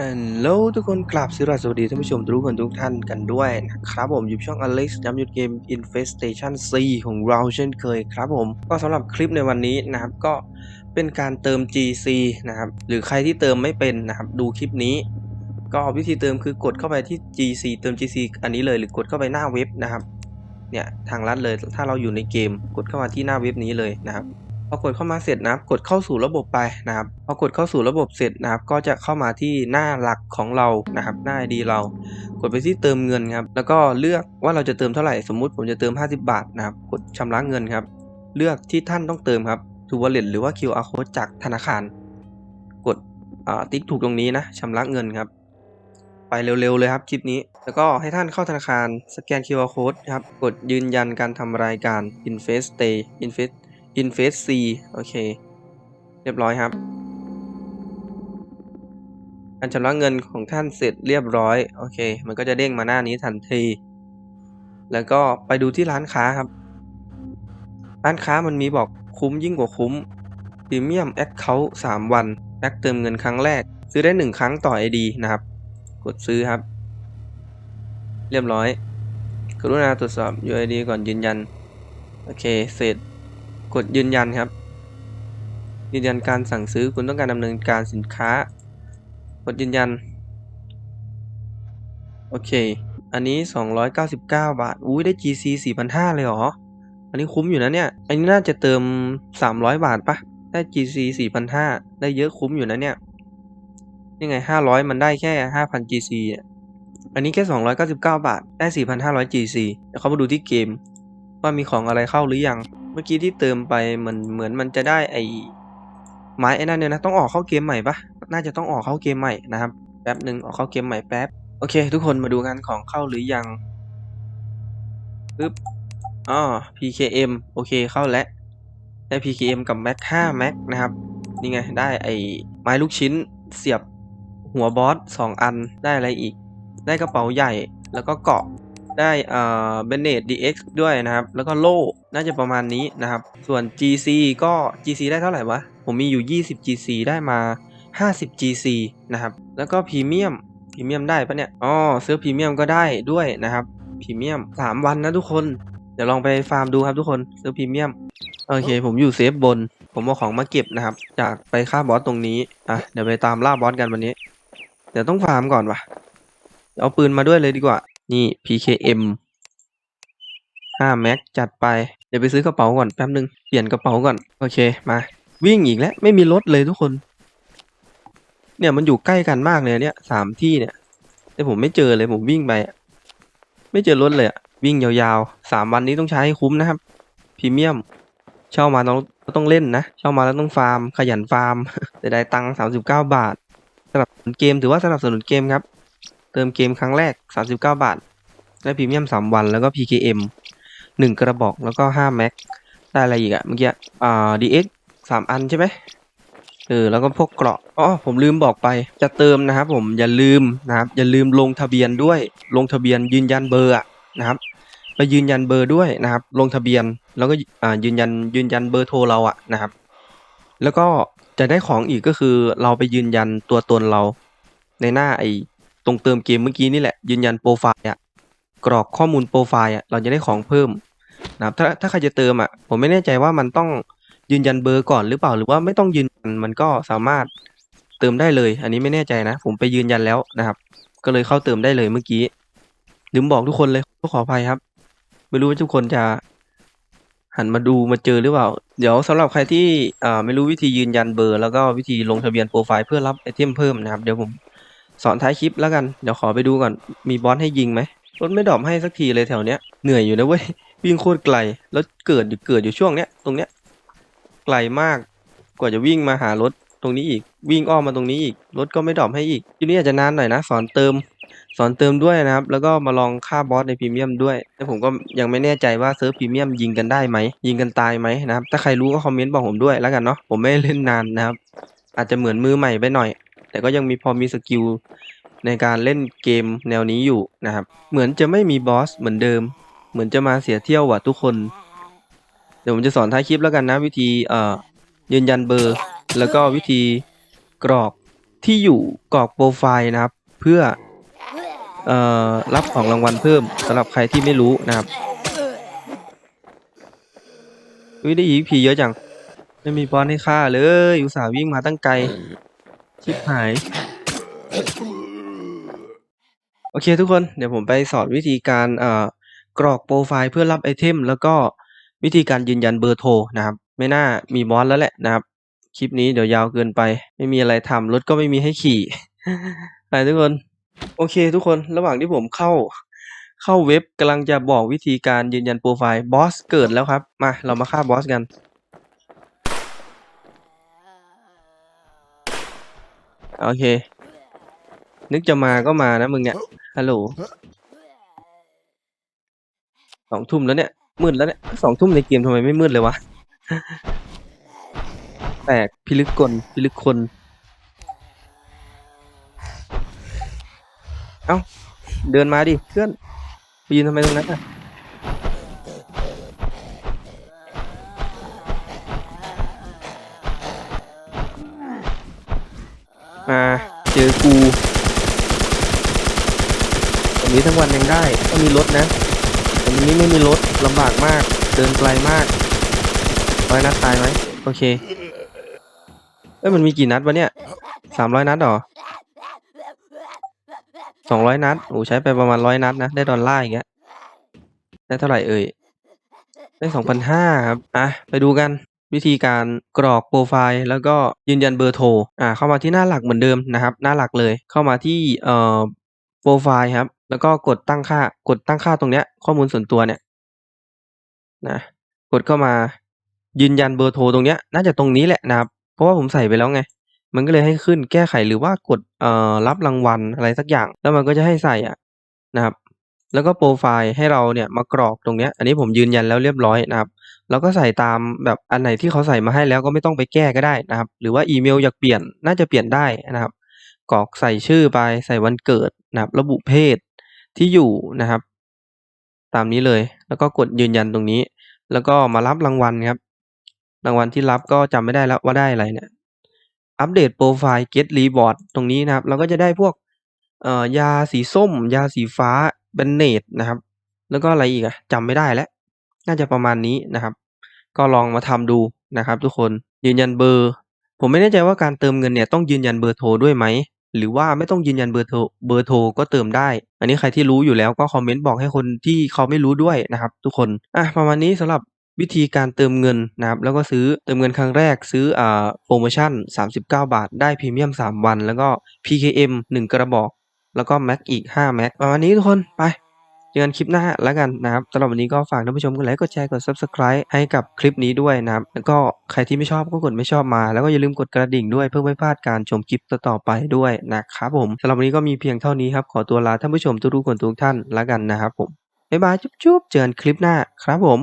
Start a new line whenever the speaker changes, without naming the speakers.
ฮัลโหลทุกคนกราบสวัสดีท่านผู้ชมทุกคนทุกท่านกันด้วยนะครับผมอยู่ช่อง Alex ย้ำหยุดเกม Infestation C ของเราเช่นเคยครับผม ก็สำหรับคลิปในวันนี้นะครับก็เป็นการเติม GC นะครับหรือใครที่เติมไม่เป็นนะครับดูคลิปนี้ ก็วิธีเติมคือกดเข้าไปที่ GC เติม GC อันนี้เลยหรือกดเข้าไปหน้าเว็บนะครับเนี่ยทางลัดเลยถ้าเราอยู่ในเกมกดเข้ามาที่หน้าเว็บนี้เลยนะครับ พอกดเข้ามาเสร็จนะครับกดเข้าสู่ระบบไปนะครับพอกดเข้าสู่ระบบเสร็จนะครับ ก็จะเข้ามาที่หน้าหลักของเรานะครับหน้า ID เรา กดไปที่เติมเงินครับแล้วก็เลือกว่าเราจะเติมเท่าไหร่สมมุติผมจะเติม 50 บาทนะครับกดชำระเงินครับ เลือกที่ท่านต้องเติมครับ to wallet หรือว่า QR code จากธนาคาร กดอ่าติ๊กถูกตรงนี้นะชำระเงินครับ ไปเร็วๆเลยครับคลิปนี้ แล้วก็ให้ท่านเข้าธนาคารสแกน QR code ครับกดยืนยันการทำรายการ Invest Stay Invest Invest C โอเค เรียบร้อยครับ การชำระเงินของท่านเสร็จเรียบร้อย โอเค มันก็จะเด้งมาหน้านี้ทันที แล้วก็ไปดูที่ร้านค้าครับ ร้านค้ามันมีบอกคุ้มยิ่งกว่าคุ้มพรีเมียมแอดเคาท์สามวันแอคเติมเงินครั้งแรก ซื้อได้หนึ่งครั้งต่อ ID นะครับ กดซื้อครับ เรียบร้อย กรุณาตรวจสอบ UID ก่อนยืนยัน โอเค เสร็จ กดยืนยันครับ ยืนยันการสั่งซื้อคุณต้องการดำเนินการสินค้า กดยืนยัน โอเค อันนี้ 299 บาท อุ้ยได้ GC 4,500 เลยเหรอ อันนี้คุ้มอยู่นะเนี่ย อันนี้น่าจะเติม 300 บาทปะได้ GC 4,500 ได้เยอะคุ้มอยู่นะเนี่ยยังไง 500 มันได้แค่ 5,000 GC เนี่ยอันนี้แค่ 299 บาท ได้ 4,500 GC เดี๋ยวเขามาดูที่เกม ว่ามีของอะไรเข้าหรือยัง เมื่อกี้ที่เติมไปเหมันเหมือนมันจะได้ไอไม้ไอ้นั่นเนี่ยนะต้องออกเข้าเกมใหม่ปะน่าจะต้องออกเข้าเกมใหม่นะครับแป๊บหนึ่งออกเข้าเกมใหม่แป๊บโอเค ทุกคนมาดูกันของเข้าหรือยังปึ๊บอ๋อ PKM โอเคเข้าแล้วได้ PKM กับ Mac 5 Mac นะครับนี่ไงได้ไอไม้ลูกชิ้นเสียบหัวบอส2อันได้อะไรอีก ได้กระเป๋าใหญ่แล้วก็เกาะ ได้เอ่อเบเนต DX ด้วยนะครับ แล้วก็โล่น่าจะประมาณนี้นะครับ ส่วน GC ก็ GC ได้เท่าไหร่วะ ผมมีอยู่ 20 GC ได้มา 50 GC นะครับ แล้วก็พรีเมียมพรีเมียมได้ปะเนี่ย อ๋อซื้อพรีเมียมก็ได้ด้วยนะครับพรีเมียม 3 วันนะทุกคน เดี๋ยวลองไปฟาร์มดูครับทุกคนซื้อพรีเมียม โอเค ผมอยู่เซฟบน ผมเอาของมาเก็บนะครับ จากไปฆ่าบอสตรงนี้ อะ เดี๋ยวไปตามล่าบอสกันวันนี้ เดี๋ยวต้องฟาร์มก่อนวะเดี๋ยวเอาปืนมาด้วยเลยดีกว่า นี่ PKM 5แม็กจัดไป เดี๋ยวไปซื้อกระเป๋าก่อนแป๊บนึง เปลี่ยนกระเป๋าก่อน โอเคมา วิ่งอีกแล้ว ไม่มีรถเลยทุกคน เนี่ยมันอยู่ใกล้กันมากเลยเนี่ยสามที่เนี่ย แต่ผมไม่เจอเลยผมวิ่งไป ไม่เจอรถเลยอะวิ่งยาวๆสามวันนี้ต้องใช้ให้คุ้มนะครับพรีเมียม เช่ามาต้องต้องเล่นนะ เช่ามาแล้วต้องฟาร์ม ขยันฟาร์มแต่ได้ตังค์สามสิบเก้าบาทสนับสนุนเกมถือว่าสนับสนุนเกมครับ เติมเกมครั้งแรกสามสิบเก้าบาท ได้พรีเมียมสามวันแล้วก็ PKM หนึ่งกระบอกแล้วก็ห้าแม็กได้อะไรอีกอะเมื่อกี้อ่า DX สามอันใช่ไหมเออแล้วก็พวกเกราะอ๋อผมลืมบอกไป จะเติมนะครับผมอย่าลืมนะครับอย่าลืมลงทะเบียนด้วย ลงทะเบียนยืนยันเบอร์นะครับไปยืนยันเบอร์ด้วยนะครับ ลงทะเบียนแล้วก็อ่ายืนยันยืนยันเบอร์โทรเราอะนะครับ แล้วก็จะได้ของอีกก็คือเราไปยืนยันตัวตนเราในหน้าไอ ตรงเติมเกมเมื่อกี้นี่แหละยืนยันโปรไฟล์อะกรอกข้อมูลโปรไฟล์อะเราจะได้ของเพิ่มนะครับถ้าถ้าใครจะเติมอะผมไม่แน่ใจว่ามันต้องยืนยันเบอร์ก่อนหรือเปล่าหรือว่าไม่ต้องยืนยันมันก็สามารถเติมได้เลย อันนี้ไม่แน่ใจนะ ผมไปยืนยันแล้วนะครับ ก็เลยเข้าเติมได้เลยเมื่อกี้ลืมบอกทุกคนเลยขออภัยครับ ไม่รู้ว่าทุกคนจะหันมาดูมาเจอหรือเปล่า เดี๋ยวสำหรับใครที่อ่าไม่รู้วิธียืนยันเบอร์ แล้วก็วิธีลงทะเบียนโปรไฟล์เพื่อรับไอเทมเพิ่มนะครับ เดี๋ยวผม สอนท้ายคลิปแล้วกัน เดี๋ยวขอไปดูก่อน มีบอสให้ยิงไหมรถไม่ดรอปให้สักทีเลยแถวเนี้ย เหนื่อยอยู่นะเว้ย วิ่งโคตรไกล แล้วเกิดอยู่เกิดอยู่ช่วงเนี้ย ตรงเนี้ย ไกลมาก กว่าจะวิ่งมาหารถตรงนี้อีก วิ่งอ้อมมาตรงนี้อีก รถก็ไม่ดรอปให้อีก ทีนี้อาจจะนานหน่อยนะ สอนเติม สอนเติมด้วยนะครับ แล้วก็มาลองฆ่าบอสในพรีเมียมด้วย แต่ผมก็ยังไม่แน่ใจว่าเซิร์ฟพรีเมียมยิงกันได้ไหม ยิงกันตายไหมนะครับ ถ้าใครรู้ก็คอมเมนต์บอกผมด้วยแล้วกันเนาะ ผมไม่เล่นนานนะครับ อาจจะเหมือนมือใหม่ไปหน่อย แต่ก็ยังมีพอมีสกิลในการเล่นเกมแนวนี้อยู่นะครับ เหมือนจะไม่มีบอสเหมือนเดิม เหมือนจะมาเสียเที่ยวว่ะทุกคน เดี๋ยวผมจะสอนท้ายคลิปแล้วกันนะวิธีเอ่อยืนยันเบอร์ แล้วก็วิธีกรอกที่อยู่กรอกโปรไฟล์นะครับ เพื่อเอ่อรับของรางวัลเพิ่มสำหรับใครที่ไม่รู้นะครับอุ้ยได้อีกผีเยอะจัง ไม่มีบอลให้ฆ่าเลย อุตส่าห์วิ่งมาตั้งไกล ชิบหาย โอเคทุกคน เดี๋ยวผมไปสอนวิธีการเอ่อกรอกโปรไฟล์เพื่อรับไอเทม แล้วก็วิธีการยืนยันเบอร์โทรนะครับ ไม่น่ามีบอสแล้วแหละนะครับ คลิปนี้เดี๋ยวยาวเกินไป ไม่มีอะไรทำรถก็ไม่มีให้ขี่ไปทุกคน โอเคทุกคน ระหว่างที่ผมเข้าเข้าเว็บกำลังจะบอกวิธีการยืนยันโปรไฟล์บอสเกิดแล้วครับ มาเรามาฆ่าบอสกัน โอเค นึกจะมาก็มานะมึงเนี่ย ฮัลโหล สองทุ่มแล้วเนี่ย มืดแล้วเนี่ย สองทุ่มในเกมทำไมไม่มืดเลยวะแปลกพิลึกกลพิลึกคน เอ้า เดินมาดิเพื่อนไปยืนทำไมตรงนั้นอะ อกูวันนี้ทั้งวันยังได้ต้องมีรถนะแต่วันนี้ไม่มีรถลำบากมาก เดินไกลมากร้อยนัดตายไหมโอเค เอ้ยมันมีกี่นัดวะเนี่ยสามร้อยนัดเหรอสองร้อยนัดโอ้ใช้ไปประมาณร้อยนัดนะ ได้ดอลลาร์อย่างเงี้ยได้เท่าไหร่เอ่ยได้สองพันห้าครับ อะ ไปดูกัน วิธีการกรอกโปรไฟล์แล้วก็ยืนยันเบอร์โทรอ่าเข้ามาที่หน้าหลักเหมือนเดิมนะครับ หน้าหลักเลยเข้ามาที่เอ่อโปรไฟล์ครับ แล้วก็กดตั้งค่ากดตั้งค่าตรงเนี้ยข้อมูลส่วนตัวเนี่ยนะกดเข้ามายืนยันเบอร์โทรตรงเนี้ยน่าจะตรงนี้แหละนะครับ เพราะว่าผมใส่ไปแล้วไง มันก็เลยให้ขึ้นแก้ไขหรือว่ากดเอ่อรับรางวัลอะไรสักอย่าง แล้วมันก็จะให้ใส่อะนะครับ แล้วก็โปรไฟล์ให้เราเนี่ยมากรอกตรงเนี้ย อันนี้ผมยืนยันแล้วเรียบร้อยนะครับ แล้วก็ใส่ตามแบบอันไหนที่เขาใส่มาให้แล้วก็ไม่ต้องไปแก้ก็ได้นะครับ หรือว่าอีเมลอยากเปลี่ยนน่าจะเปลี่ยนได้นะครับ กรอกใส่ชื่อไปใส่วันเกิดนะครับ ระบุเพศที่อยู่นะครับ ตามนี้เลย แล้วก็กดยืนยันตรงนี้ แล้วก็มารับรางวัลครับ รางวัลที่รับก็จำไม่ได้แล้วว่าได้อะไรเนี่ย อัปเดตโปรไฟล์ get reward ตรงนี้นะครับ เราก็จะได้พวกเอ่อยาสีส้ม ยาสีฟ้า แบนเนตนะครับ แล้วก็อะไรอีกอะจำไม่ได้แล้ว น่าจะประมาณนี้นะครับ ก็ลองมาทำดูนะครับ ทุกคนยืนยันเบอร์ ผมไม่แน่ใจว่าการเติมเงินเนี่ยต้องยืนยันเบอร์โทรด้วยไหมหรือว่าไม่ต้องยืนยันเบอร์โทรเบอร์โทรก็เติมได้ อันนี้ใครที่รู้อยู่แล้วก็คอมเมนต์บอกให้คนที่เขาไม่รู้ด้วยนะครับ ทุกคนอะประมาณนี้สำหรับวิธีการเติมเงินนะครับ แล้วก็ซื้อเติมเงินครั้งแรกซื้ออ่าโปรโมชั่น 39 บาท ได้พรีเมียม 3 วัน แล้วก็ PKM 1 กระบอก แล้วก็แม็กอีก5แม็กประมาณนี้ทุกคนไปเจอกันคลิปหน้าแล้วกันนะครับสำหรับวันนี้ก็ฝากท่านผู้ชมกดไลค์กดแชร์กด Subscribe ให้กับคลิปนี้ด้วยนะครับ แล้วก็ใครที่ไม่ชอบก็กดไม่ชอบมา แล้วก็อย่าลืมกดกระดิ่งด้วยเพื่อไม่พลาดการชมคลิปต่อๆไปด้วยนะครับผมสำหรับวันนี้ก็มีเพียงเท่านี้ครับ ขอตัวลาท่านผู้ชมทุกๆคนทุกท่านแล้วกันนะครับผมบ๊ายบายจุ๊บๆเจอกันคลิปหน้าครับผม